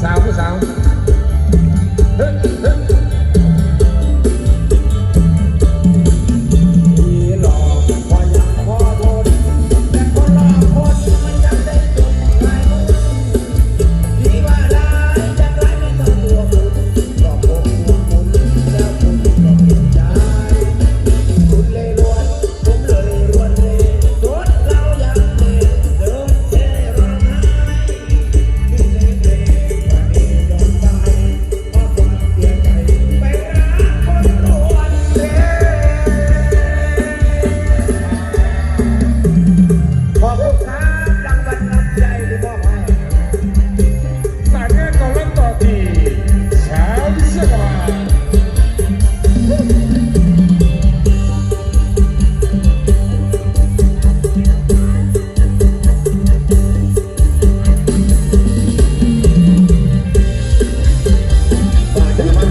Sao?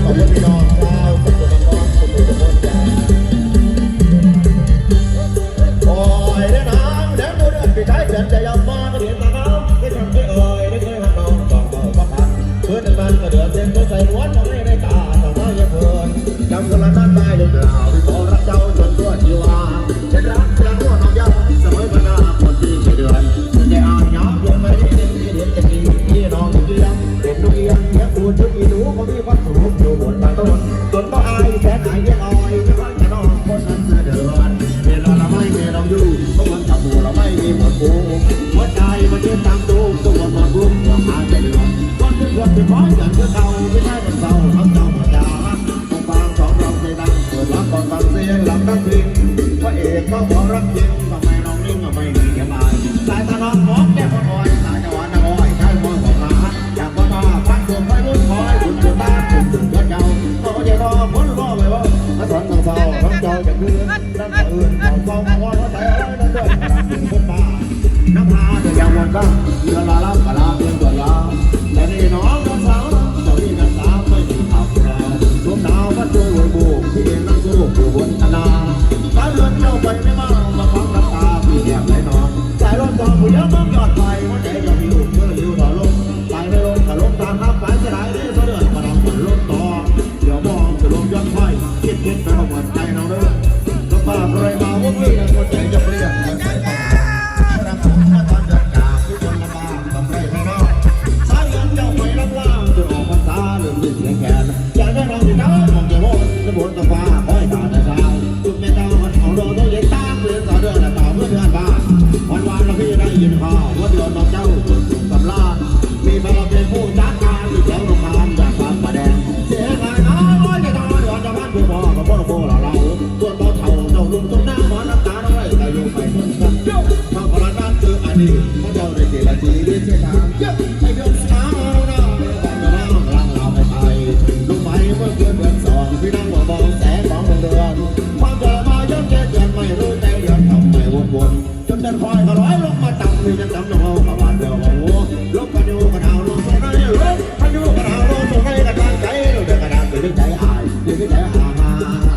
Let me know. จากเดือนนั่นเดือนเขาฟ้องวอนแต่ลเดือนคนบ้าน้ำพาจะยังวันบ้างดืละละ โมนโมนตะฟ้า time.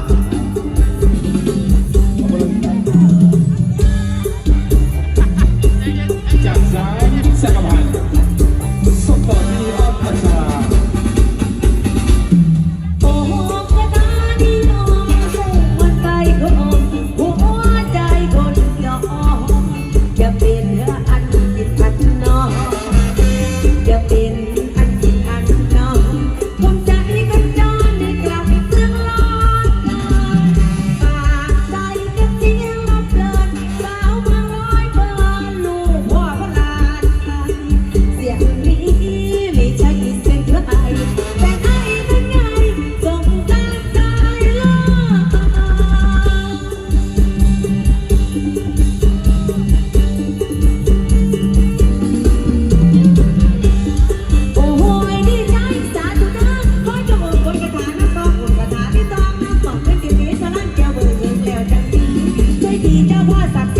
ที่จ้าพ่อศักด